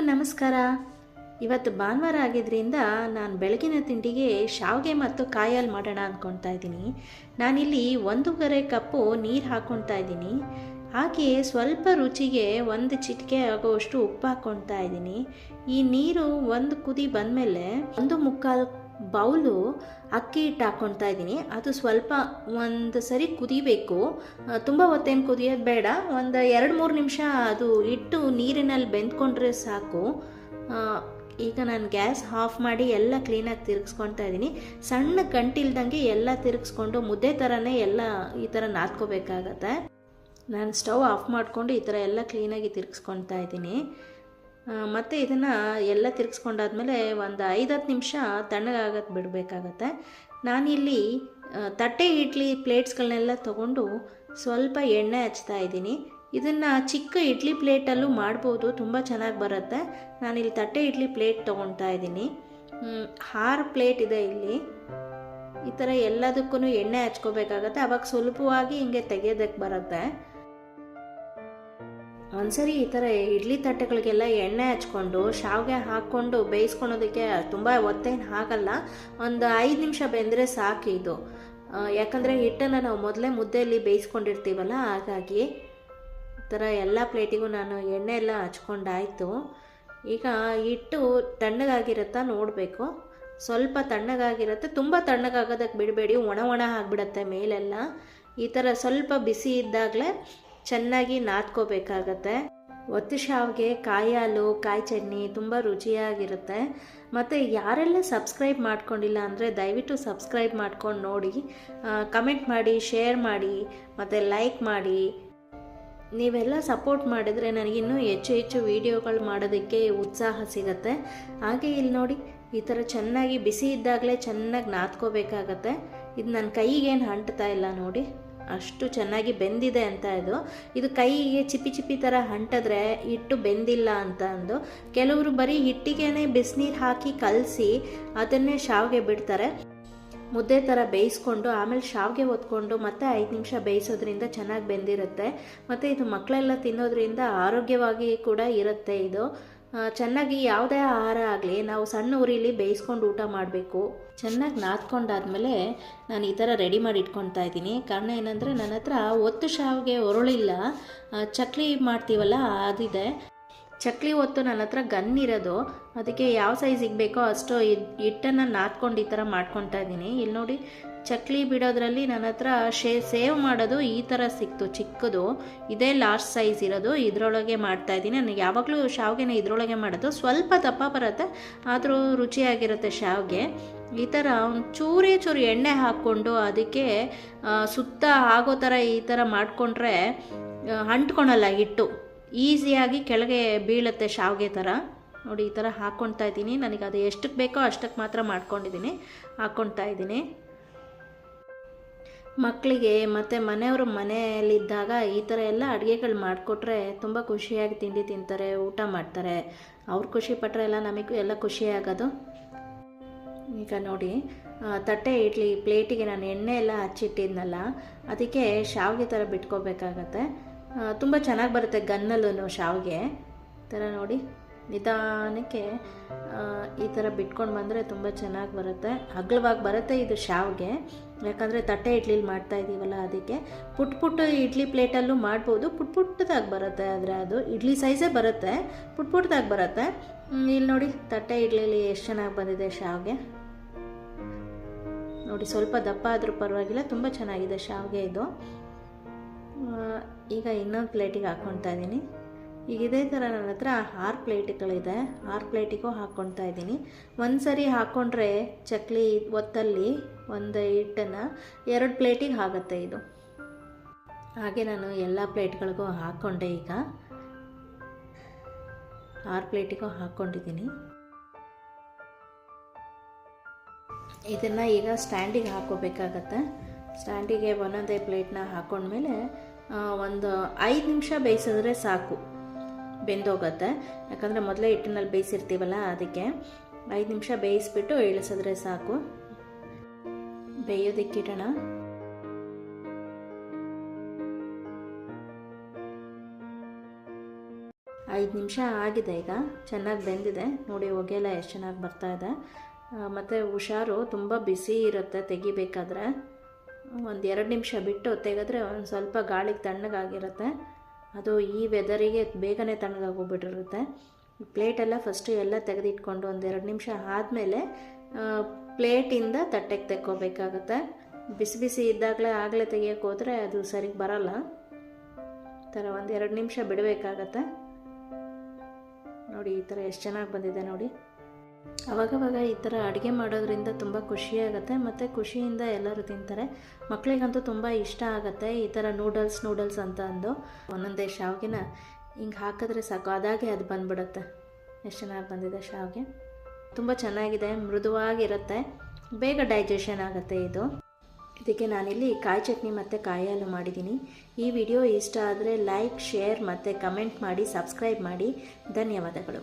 ನಮಸ್ಕಾರ. ಇವತ್ತು ಭಾನುವಾರ ಆಗಿದ್ದರಿಂದ ನಾನು ಬೆಳಗಿನ ತಿಂಡಿಗೆ ಶಾವಿಗೆ ಮತ್ತು ಕಾಯಲ್ಲಿ ಮಾಡೋಣ ಅಂದ್ಕೊಳ್ತಾ ಇದ್ದೀನಿ. ನಾನಿಲ್ಲಿ ಒಂದೂವರೆ ಕಪ್ಪು ನೀರು ಹಾಕ್ಕೊಳ್ತಾ ಇದ್ದೀನಿ. ಹಾಗೆ ಸ್ವಲ್ಪ ರುಚಿಗೆ ಒಂದು ಚಿಟಿಕೆ ಆಗೋವಷ್ಟು ಉಪ್ಪು ಹಾಕ್ಕೊಳ್ತಾ ಇದ್ದೀನಿ. ಈ ನೀರು ಒಂದು ಕುದಿ ಬಂದಮೇಲೆ ಒಂದು ಮುಕ್ಕಾಲು ಬೌಲು ಅಕ್ಕಿ ಹಿಟ್ಟು ಹಾಕ್ಕೊಳ್ತಾ ಇದ್ದೀನಿ. ಅದು ಸ್ವಲ್ಪ ಒಂದು ಸರಿ ಕುದಿಬೇಕು. ತುಂಬ ಹೊತ್ತೇನು ಕುದಿಯೋದು ಬೇಡ. ಒಂದು ಎರಡು ಮೂರು ನಿಮಿಷ ಅದು ಇಟ್ಟು ನೀರಿನಲ್ಲಿ ಬೆಂದ್ಕೊಂಡ್ರೆ ಸಾಕು. ಈಗ ನಾನು ಗ್ಯಾಸ್ ಆಫ್ ಮಾಡಿ ಎಲ್ಲ ಕ್ಲೀನಾಗಿ ತಿರುಗಿಸ್ಕೊಳ್ತಾ ಇದ್ದೀನಿ. ಸಣ್ಣ ಗಂಟಿಲ್ದಂಗೆ ಎಲ್ಲ ತಿರುಗಿಸ್ಕೊಂಡು ಮುದ್ದೆ ಥರನೇ ಎಲ್ಲ ಈ ಥರ ನಾದ್ಕೋಬೇಕಾಗತ್ತೆ. ನಾನು ಸ್ಟವ್ ಆಫ್ ಮಾಡಿಕೊಂಡು ಈ ಥರ ಎಲ್ಲ ಕ್ಲೀನಾಗಿ ತಿರುಗಿಸ್ಕೊಳ್ತಾ ಇದ್ದೀನಿ. ಮತ್ತು ಇದನ್ನು ಎಲ್ಲ ತಿರ್ಗಿಸ್ಕೊಂಡಾದ್ಮೇಲೆ ಒಂದು ಐದು ಹತ್ತು ನಿಮಿಷ ತಣ್ಣಗಾಗಕ್ಕೆ ಬಿಡಬೇಕಾಗತ್ತೆ. ನಾನಿಲ್ಲಿ ತಟ್ಟೆ ಇಡ್ಲಿ ಪ್ಲೇಟ್ಸ್ಗಳನ್ನೆಲ್ಲ ತಗೊಂಡು ಸ್ವಲ್ಪ ಎಣ್ಣೆ ಹಚ್ತಾ ಇದ್ದೀನಿ. ಇದನ್ನು ಚಿಕ್ಕ ಇಡ್ಲಿ ಪ್ಲೇಟಲ್ಲೂ ಮಾಡ್ಬೋದು, ತುಂಬ ಚೆನ್ನಾಗಿ ಬರುತ್ತೆ. ನಾನಿಲ್ಲಿ ತಟ್ಟೆ ಇಡ್ಲಿ ಪ್ಲೇಟ್ ತೊಗೊಳ್ತಾ ಇದ್ದೀನಿ. ಹಾರ್ ಪ್ಲೇಟ್ ಇದೆ ಇಲ್ಲಿ. ಈ ಥರ ಎಲ್ಲದಕ್ಕೂ ಎಣ್ಣೆ ಹಚ್ಕೋಬೇಕಾಗತ್ತೆ. ಅವಾಗ ಸುಲಭವಾಗಿ ಹಿಂಗೆ ತೆಗೆಯೋದಕ್ಕೆ ಬರುತ್ತೆ. ಒಂದ್ಸರಿ ಈ ಥರ ಇಡ್ಲಿ ತಟ್ಟೆಗಳಿಗೆಲ್ಲ ಎಣ್ಣೆ ಹಚ್ಕೊಂಡು, ಶಾವಿಗೆ ಹಾಕ್ಕೊಂಡು ಬೇಯಿಸ್ಕೊಳೋದಕ್ಕೆ ತುಂಬ ಒತ್ತೇನು ಆಗಲ್ಲ. ಒಂದು ಐದು ನಿಮಿಷ ಬೆಂದರೆ ಸಾಕು ಇದು. ಯಾಕಂದರೆ ಹಿಟ್ಟನ್ನು ನಾವು ಮೊದಲೇ ಮುದ್ದೆಯಲ್ಲಿ ಬೇಯಿಸ್ಕೊಂಡಿರ್ತೀವಲ್ಲ, ಹಾಗಾಗಿ ಈ ಥರ ಎಲ್ಲ ಪ್ಲೇಟಿಗೂ ನಾನು ಎಣ್ಣೆ ಎಲ್ಲ ಹಚ್ಕೊಂಡಾಯಿತು. ಈಗ ಹಿಟ್ಟು ತಣ್ಣಗಾಗಿರುತ್ತಾ ನೋಡಬೇಕು. ಸ್ವಲ್ಪ ತಣ್ಣಗಾಗಿರುತ್ತೆ. ತುಂಬ ತಣ್ಣಗಾಗೋದಕ್ಕೆ ಬಿಡಬೇಡಿ. ಒಣ ಒಣ ಆಗಿಬಿಡತ್ತೆ ಮೇಲೆಲ್ಲ. ಈ ಥರ ಸ್ವಲ್ಪ ಬಿಸಿ ಇದ್ದಾಗಲೇ ಚೆನ್ನಾಗಿ ನಾದ್ಕೋಬೇಕಾಗತ್ತೆ. ಒತ್ತು ಶಾವಿಗೆ ಕಾಯಿ ಹಾಲು, ಕಾಯಿ ಚಟ್ನಿ ತುಂಬ ರುಚಿಯಾಗಿರುತ್ತೆ. ಮತ್ತು ಯಾರೆಲ್ಲ ಸಬ್ಸ್ಕ್ರೈಬ್ ಮಾಡ್ಕೊಂಡಿಲ್ಲ ಅಂದರೆ ದಯವಿಟ್ಟು ಸಬ್ಸ್ಕ್ರೈಬ್ ಮಾಡ್ಕೊಂಡು ನೋಡಿ. ಕಮೆಂಟ್ ಮಾಡಿ, ಶೇರ್ ಮಾಡಿ, ಮತ್ತು ಲೈಕ್ ಮಾಡಿ. ನೀವೆಲ್ಲ ಸಪೋರ್ಟ್ ಮಾಡಿದರೆ ನನಗಿನ್ನೂ ಹೆಚ್ಚು ಹೆಚ್ಚು ವೀಡಿಯೋಗಳು ಮಾಡೋದಕ್ಕೆ ಉತ್ಸಾಹ ಸಿಗತ್ತೆ. ಹಾಗೆ ಇಲ್ಲಿ ನೋಡಿ, ಈ ಥರ ಚೆನ್ನಾಗಿ ಬಿಸಿ ಇದ್ದಾಗಲೇ ಚೆನ್ನಾಗಿ ನಾದ್ಕೋಬೇಕಾಗತ್ತೆ. ಇದು ನನ್ನ ಕೈಗೇನು ಅಂಟ್ತಾ ಇಲ್ಲ ನೋಡಿ. ಅಷ್ಟು ಚೆನ್ನಾಗಿ ಬೆಂದಿದೆ ಅಂತ ಇದು. ಇದು ಕೈಗೆ ಚಿಪಿ ಚಿಪಿ ಥರ ಅಂಟಿದ್ರೆ ಹಿಟ್ಟು ಬೆಂದಿಲ್ಲ ಅಂತ ಅಂದು. ಕೆಲವರು ಬರೀ ಹಿಟ್ಟಿಗೆನೆ ಬಿಸಿನೀರು ಹಾಕಿ ಕಲಸಿ ಅದನ್ನೇ ಶಾವಿಗೆ ಬಿಡ್ತಾರೆ. ಮುದ್ದೆ ಥರ ಬೇಯಿಸ್ಕೊಂಡು ಆಮೇಲೆ ಶಾವಿಗೆ ಹೊತ್ಕೊಂಡು ಮತ್ತೆ ಐದು ನಿಮಿಷ ಬೇಯಿಸೋದ್ರಿಂದ ಚೆನ್ನಾಗಿ ಬೆಂದಿರುತ್ತೆ. ಮತ್ತು ಇದು ಮಕ್ಕಳೆಲ್ಲ ತಿನ್ನೋದ್ರಿಂದ ಆರೋಗ್ಯವಾಗಿ ಕೂಡ ಇರುತ್ತೆ ಇದು. ಚೆನ್ನಾಗಿ ಯಾವುದೇ ಆಹಾರ ಆಗಲಿ, ನಾವು ಸಣ್ಣ ಉರಿಲಿ ಬೇಯಿಸ್ಕೊಂಡು ಊಟ ಮಾಡಬೇಕು. ಚೆನ್ನಾಗಿ ನಾದ್ಕೊಂಡಾದ್ಮೇಲೆ ನಾನು ಈ ಥರ ರೆಡಿ ಮಾಡಿ ಇಟ್ಕೊಳ್ತಾ ಇದ್ದೀನಿ. ಕಾರಣ ಏನಂದರೆ ನನ್ನ ಹತ್ರ ಒತ್ತು ಶಾವಿಗೆ ಒರಳಿಲ್ಲ. ಚಕ್ಲಿ ಮಾಡ್ತೀವಲ್ಲ, ಅದಿದೆ. ಚಕ್ಲಿ ಒತ್ತು ನನ್ನ ಹತ್ರ ಗನ್ ಇರೋದು. ಅದಕ್ಕೆ ಯಾವ ಸೈಜಿಗೆ ಬೇಕೋ ಅಷ್ಟು ಹಿಟ್ಟನ್ನು ನಾದ್ಕೊಂಡು ಈ ಥರ ಮಾಡ್ಕೊತಾ ಇದ್ದೀನಿ. ಇಲ್ಲಿ ನೋಡಿ ಚಕ್ಲಿ ಬಿಡೋದ್ರಲ್ಲಿ ನನ್ನ ಹತ್ರ ಶೇ, ಸೇವ್ ಮಾಡೋದು ಈ ಥರ ಸಿಕ್ತು, ಚಿಕ್ಕದು. ಇದೇ ಲಾಸ್ಟ್ ಸೈಜ್ ಇರೋದು, ಇದರೊಳಗೆ ಮಾಡ್ತಾ ಇದ್ದೀನಿ. ನನಗೆ ಯಾವಾಗಲೂ ಶಾವಿಗೆನ ಇದರೊಳಗೆ ಮಾಡೋದು. ಸ್ವಲ್ಪ ದಪ್ಪ ಬರುತ್ತೆ, ಆದರೂ ರುಚಿಯಾಗಿರುತ್ತೆ ಶಾವಿಗೆ. ಈ ಥರ ಚೂರಿ ಚೂರೇ ಚೂರು ಎಣ್ಣೆ ಹಾಕ್ಕೊಂಡು ಅದಕ್ಕೆ ಸುತ್ತ ಆಗೋ ಥರ ಈ ಥರ ಮಾಡಿಕೊಂಡ್ರೆ ಅಂಟ್ಕೊಳಲ್ಲ ಹಿಟ್ಟು. ಈಸಿಯಾಗಿ ಕೆಳಗೆ ಬೀಳುತ್ತೆ ಶಾವಿಗೆ ಥರ. ನೋಡಿ ಈ ಥರ ಹಾಕ್ಕೊಳ್ತಾ ಇದ್ದೀನಿ. ನನಗೆ ಅದು ಎಷ್ಟಕ್ಕೆ ಬೇಕೋ ಅಷ್ಟಕ್ಕೆ ಮಾತ್ರ ಮಾಡ್ಕೊಂಡಿದ್ದೀನಿ. ಹಾಕ್ಕೊಳ್ತಾ ಇದ್ದೀನಿ. ಮಕ್ಕಳಿಗೆ ಮತ್ತು ಮನೆಯವರು ಮನೆಯಲ್ಲಿದ್ದಾಗ ಈ ಥರ ಎಲ್ಲ ಅಡುಗೆಗಳು ಮಾಡಿಕೊಟ್ರೆ ತುಂಬ ಖುಷಿಯಾಗಿ ತಿಂಡಿ ತಿಂತಾರೆ, ಊಟ ಮಾಡ್ತಾರೆ. ಅವ್ರು ಖುಷಿ ಪಟ್ಟರೆ ಎಲ್ಲ ನಮಗೂ ಎಲ್ಲ ಖುಷಿಯಾಗೋದು ಈಗ ನೋಡಿ ತಟ್ಟೆ ಇಡ್ಲಿ ಪ್ಲೇಟಿಗೆ ನಾನು ಎಣ್ಣೆ ಎಲ್ಲ ಹಚ್ಚಿಟ್ಟಿದ್ನಲ್ಲ, ಅದಕ್ಕೆ ಶಾವಿಗೆ ಥರ ಬಿಟ್ಕೋಬೇಕಾಗತ್ತೆ. ತುಂಬ ಚೆನ್ನಾಗಿ ಬರುತ್ತೆ ಗನ್ನಲ್ಲೂ ಶಾವಿಗೆ. ಥರ ನೋಡಿ. ನಿಧಾನಕ್ಕೆ ಈ ಥರ ಬಿಟ್ಕೊಂಡು ಬಂದರೆ ತುಂಬ ಚೆನ್ನಾಗಿ ಬರುತ್ತೆ. ಅಗಲವಾಗಿ ಬರುತ್ತೆ ಇದು ಶಾವಿಗೆ ಯಾಕಂದರೆ ತಟ್ಟೆ ಇಡ್ಲಿಲಿ ಮಾಡ್ತಾ ಇದ್ದೀವಲ್ಲ ಅದಕ್ಕೆ. ಪುಟ್ ಪುಟ್ಟ ಇಡ್ಲಿ ಪ್ಲೇಟಲ್ಲೂ ಮಾಡ್ಬೋದು. ಪುಟ್ ಪುಟ್ಟದಾಗಿ ಬರುತ್ತೆ ಆದರೆ ಅದು. ಇಡ್ಲಿ ಸೈಜೇ ಬರುತ್ತೆ. ಪುಟ್ ಪುಟ್ಟದಾಗಿ ಬರುತ್ತೆ. ಇಲ್ಲಿ ನೋಡಿ, ತಟ್ಟೆ ಇಡ್ಲಿಲಿ ಎಷ್ಟು ಚೆನ್ನಾಗಿ ಬಂದಿದೆ ಶಾವಿಗೆ ನೋಡಿ, ಸ್ವಲ್ಪ ದಪ್ಪ ಆದರೂ ಪರವಾಗಿಲ್ಲ, ತುಂಬ ಚೆನ್ನಾಗಿದೆ ಶಾವಿಗೆ ಇದು. ಈಗ ಇನ್ನೊಂದು ಪ್ಲೇಟಿಗೆ ಹಾಕ್ಕೊಳ್ತಾ ಇದ್ದೀನಿ ಈಗ ಇದೇ ಥರ ನನ್ನ ಹತ್ರ ಆರು ಪ್ಲೇಟ್ಗಳಿದೆ ಆರು ಪ್ಲೇಟಿಗೂ ಹಾಕ್ಕೊತಾ ಇದ್ದೀನಿ. ಒಂದು ಸರಿ ಹಾಕ್ಕೊಂಡ್ರೆ ಚಕ್ಲಿ ಒತ್ತಲ್ಲಿ ಒಂದು ಹಿಟ್ಟನ್ನು ಎರಡು ಪ್ಲೇಟಿಗೆ ಆಗುತ್ತೆ ಇದು. ಹಾಗೆ ನಾನು ಎಲ್ಲ ಪ್ಲೇಟ್ಗಳಿಗೂ ಹಾಕ್ಕೊಂಡೆ ಈಗ. ಆರು ಪ್ಲೇಟಿಗೂ ಹಾಕ್ಕೊಂಡಿದ್ದೀನಿ ಇದನ್ನು ಈಗ ಸ್ಟ್ಯಾಂಡಿಗೆ ಹಾಕೋಬೇಕಾಗತ್ತೆ. ಸ್ಟ್ಯಾಂಡಿಗೆ ಒಂದೊಂದೇ ಪ್ಲೇಟ್ನ ಹಾಕೊಂಡ್ಮೇಲೆ ಒಂದು ಐದು ನಿಮಿಷ ಬೇಯಿಸಿದ್ರೆ ಸಾಕು. ಬೆಂದೋಗತ್ತೆ. ಯಾಕಂದರೆ ಮೊದಲೇ ಹಿಟ್ಟಿನಲ್ಲಿ ಬೇಯಿಸಿರ್ತೀವಲ್ಲ ಅದಕ್ಕೆ ಐದು ನಿಮಿಷ ಬೇಯಿಸ್ಬಿಟ್ಟು ಇಳಿಸಿದ್ರೆ ಸಾಕು. ಬೇಯೋದಕ್ಕಿಡೋಣ ಐದು ನಿಮಿಷ ಆಗಿದೆ ಈಗ. ಚೆನ್ನಾಗಿ ಬೆಂದಿದೆ. ನೋಡಿ, ಹೊಗೆಲ್ಲ ಎಷ್ಟು ಚೆನ್ನಾಗಿ ಬರ್ತಾ ಇದೆ. ಮತ್ತು ಹುಷಾರು, ತುಂಬ ಬಿಸಿ ಇರುತ್ತೆ ತೆಗಿಬೇಕಾದ್ರೆ. ಒಂದು ಎರಡು ನಿಮಿಷ ಬಿಟ್ಟು ತೆಗೆದ್ರೆ ಒಂದು ಸ್ವಲ್ಪ ಗಾಳಿಗೆ ತಣ್ಣಗಾಗಿರುತ್ತೆ. ಅದು ಈ ವೆದರಿಗೆ ಬೇಗನೆ ತಣ್ಣಗಾಗೋಗ್ಬಿಟ್ಟಿರುತ್ತೆ. ಪ್ಲೇಟೆಲ್ಲ ಫಸ್ಟು ಎಲ್ಲ ತೆಗೆದಿಟ್ಕೊಂಡು ಒಂದು ಎರಡು ನಿಮಿಷ ಆದಮೇಲೆ ಪ್ಲೇಟಿಂದ ತಟ್ಟೆಗೆ ತೆಕ್ಕೋಬೇಕಾಗುತ್ತೆ. ಬಿಸಿ ಬಿಸಿ ಇದ್ದಾಗಲೇ ಆಗಲೇ ತೆಗಿಯೋಕೆ ಹೋದರೆ ಅದು ಸರಿಗೆ ಬರಲ್ಲ. ಥರ ಒಂದು ಎರಡು ನಿಮಿಷ ಬಿಡಬೇಕಾಗತ್ತೆ. ನೋಡಿ ಈ ಥರ ಎಷ್ಟು ಚೆನ್ನಾಗಿ ಬಂದಿದೆ ನೋಡಿ. ಅವಾಗವಾಗ ಈ ಥರ ಅಡುಗೆ ಮಾಡೋದ್ರಿಂದ ತುಂಬ ಖುಷಿಯಾಗುತ್ತೆ ಮತ್ತು ಖುಷಿಯಿಂದ ಎಲ್ಲರೂ ತಿಂತಾರೆ. ಮಕ್ಕಳಿಗಂತೂ ತುಂಬ ಇಷ್ಟ ಆಗುತ್ತೆ ಈ ಥರ ನೂಡಲ್ಸ್ ನೂಡಲ್ಸ್ ಅಂತ ಅಂದು. ಒಂದೊಂದೇ ಶಾವಿಗೆನ ಹಿಂಗೆ ಹಾಕಿದ್ರೆ ಸಾಕು. ಅದಾಗೆ ಅದು ಬಂದ್ಬಿಡುತ್ತೆ. ಎಷ್ಟು ಚೆನ್ನಾಗಿ ಬಂದಿದೆ ಶಾವಿಗೆ. ತುಂಬ ಚೆನ್ನಾಗಿದೆ, ಮೃದುವಾಗಿರುತ್ತೆ. ಬೇಗ ಡೈಜೆಷನ್ ಆಗುತ್ತೆ ಇದು. ಇದಕ್ಕೆ ನಾನಿಲ್ಲಿ ಕಾಯಿ ಚಟ್ನಿ ಮತ್ತು ಕಾಯಿ ಹಾಲು ಮಾಡಿದ್ದೀನಿ. ಈ ವಿಡಿಯೋ ಇಷ್ಟ ಆದರೆ ಲೈಕ್, ಶೇರ್ ಮತ್ತು ಕಮೆಂಟ್ ಮಾಡಿ, ಸಬ್ಸ್ಕ್ರೈಬ್ ಮಾಡಿ. ಧನ್ಯವಾದಗಳು.